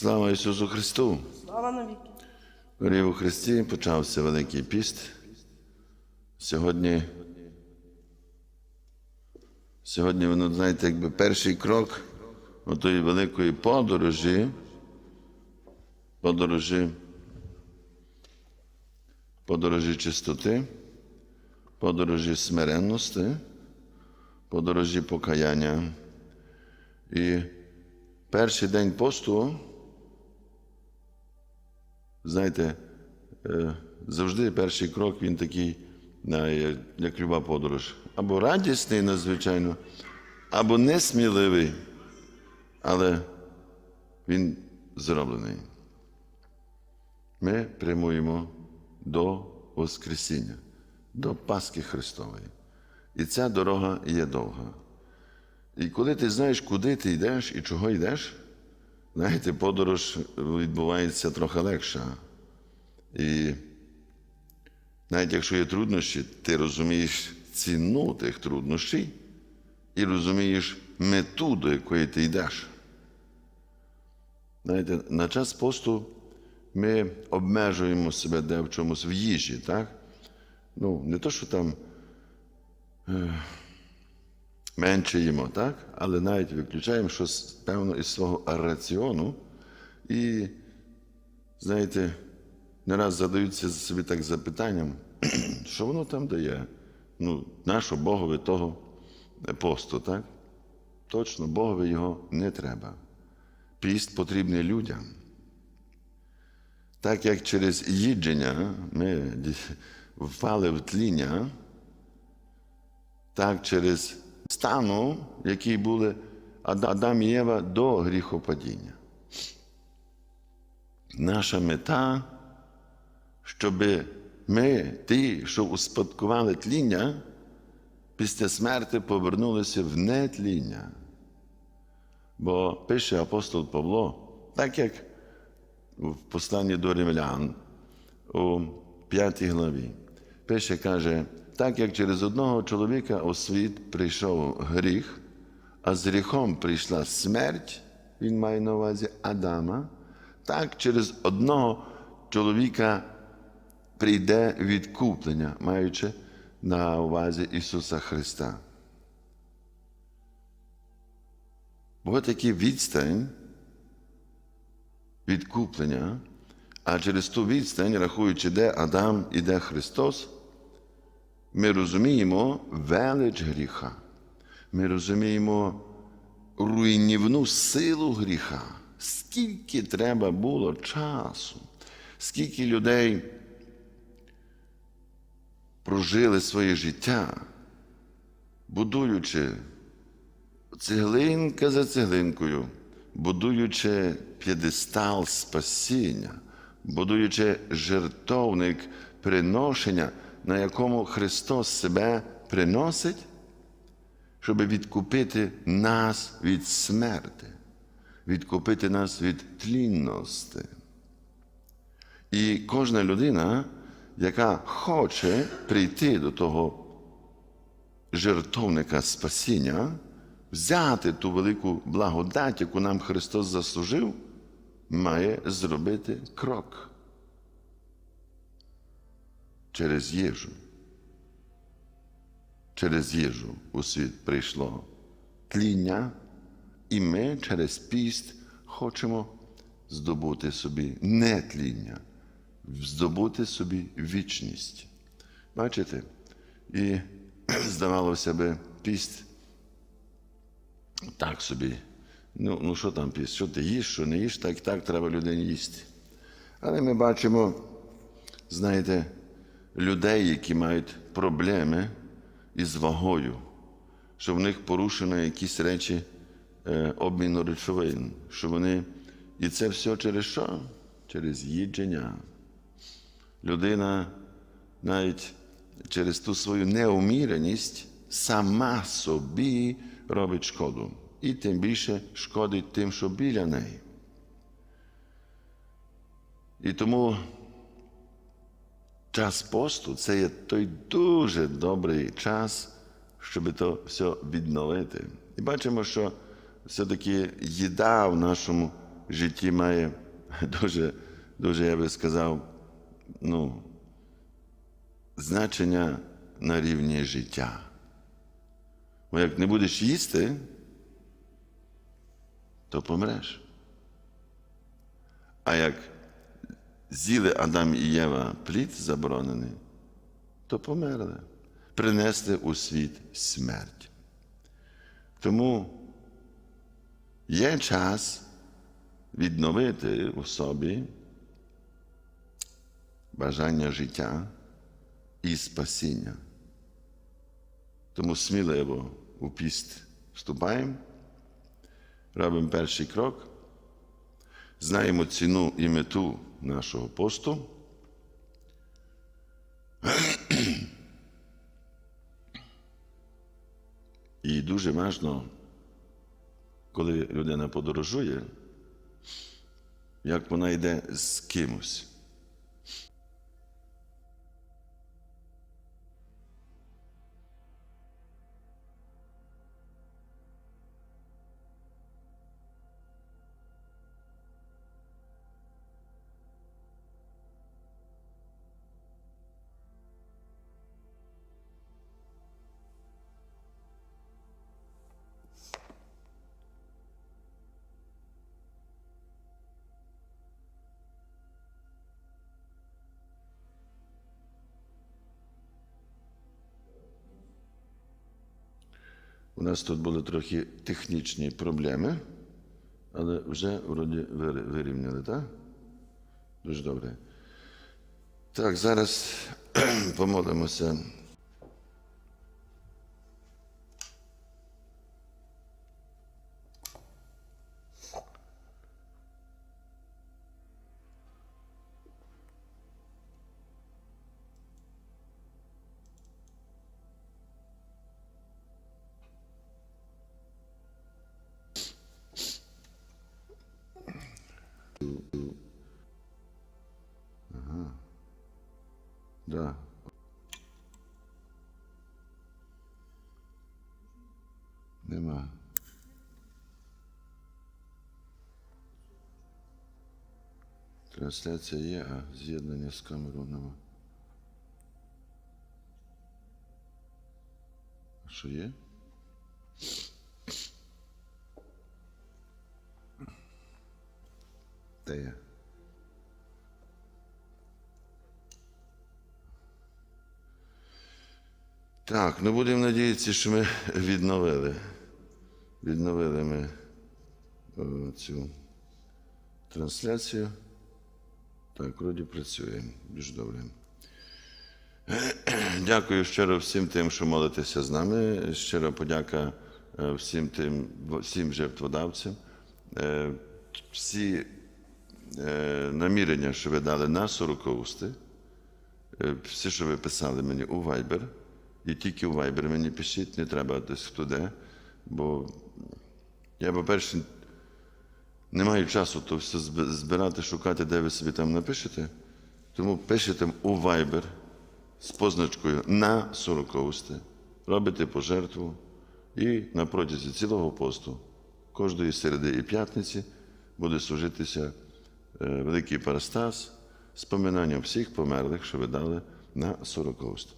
Слава Ісусу Христу! Слава навіки. Горі у Христі почався Великий піст. Сьогодні, сьогодні воно, знаєте, якби перший крок отої великої подорожі, подорожі, подорожі чистоти, подорожі смиренності, подорожі покаяння. І перший день посту знаєте, е, завжди перший крок він такий, як люба подорож. Або радісний надзвичайно, або несміливий, але він зроблений. Ми прямуємо до Воскресіння, до Пасхи Христової. І ця дорога є довга. І коли ти знаєш, куди ти йдеш і чого йдеш, знаєте, подорож відбувається трохи легша. І навіть якщо є труднощі, ти розумієш ціну тих труднощів і розумієш мету, до якої ти йдеш. Знаєте, на час посту ми обмежуємо себе де в чомусь в їжі, так? Ну, не то, що там менше їмо, так? але навіть виключаємо щось певно із свого раціону. І, знаєте, не раз задаються собі так запитанням, що воно там дає? Ну, нашого Богові того посту, так? Точно, Богові його не треба. Піст потрібний людям. Так як через їдження ми впали в тління, так через стану, який були Адам і Єва до гріхопадіння. Наша мета, щоб ми, ті, що успадкували тління, після смерти повернулися в нетління. Бо пише апостол Павло, так як в посланні до римлян у 5 главі, пише, каже, так як через одного чоловіка у світ прийшов гріх, а з гріхом прийшла смерть, він має на увазі Адама, так через одного чоловіка прийде відкуплення, маючи на увазі Ісуса Христа. Бо такі відстань відкуплення, а через ту відстань, рахуючи, де Адам і де Христос, ми розуміємо велич гріха. Ми розуміємо руйнівну силу гріха. Скільки треба було часу, скільки людей прожили своє життя, будуючи цеглинка за цеглинкою, будуючи п'єдестал спасіння, будуючи жертовник приношення, на якому Христос себе приносить, щоб відкупити нас від смерти, відкупити нас від тлінності. І кожна людина, яка хоче прийти до того жертовника спасіння, взяти ту велику благодать, яку нам Христос заслужив, має зробити крок через їжу. Через їжу у світ прийшло тління, і ми через піст хочемо здобути собі не тління, здобути собі вічність. Бачите? І здавалося би, піст так собі. Ну, ну що там піст? Що ти їш, що не їш, так і так треба людині їсти. Але ми бачимо, знаєте, людей, які мають проблеми із вагою, що в них порушено якісь речі е, обміну речовин, що вони. І це все через що? Через їдження. Людина навіть через ту свою неуміреність сама собі робить шкоду. І тим більше шкодить тим, що біля неї. І тому час посту це є той дуже добрий час, щоб то все відновити. І бачимо, що все-таки їда в нашому житті має дуже, дуже, я би сказав, ну, значення на рівні життя. Бо як не будеш їсти, то помреш. А як з'їли Адам і Єва плід заборонений, то померли, принесли у світ смерть. Тому є час відновити у собі бажання життя і спасіння. Тому сміливо у піст вступаємо, робимо перший крок, знаємо ціну і мету нашого посту. І дуже важно, коли людина подорожує, як вона йде з кимось. У нас тут були трохи технічні проблеми, але вже вроді вирівняли, так? Дуже добре. Так, зараз помолимося. Да. Нема. Трансляція є, а з'єднання з камерою нема. А що є? Де є? Так, ну будемо надіятися, що ми відновили. Відновили ми цю трансляцію. Так, вроді працює. Дуже добре. Дякую щиро всім тим, що молитеся з нами. Щиро подяка е, всім тим, всім жертводавцям. Е, Всі е, намірення, що ви дали на сорокоусти, Е, все, що ви писали мені у Viber, і тільки у Viber мені пишіть, не треба десь хто де, бо я, по-перше, не маю часу то все збирати, шукати, де ви собі там напишете. Тому пишете у Viber з позначкою на сорокоусти, робите пожертву і на протязі цілого посту, кожної середи і п'ятниці буде служитися е, великий парастас з поминанням всіх померлих, що ви дали на сорокоуст.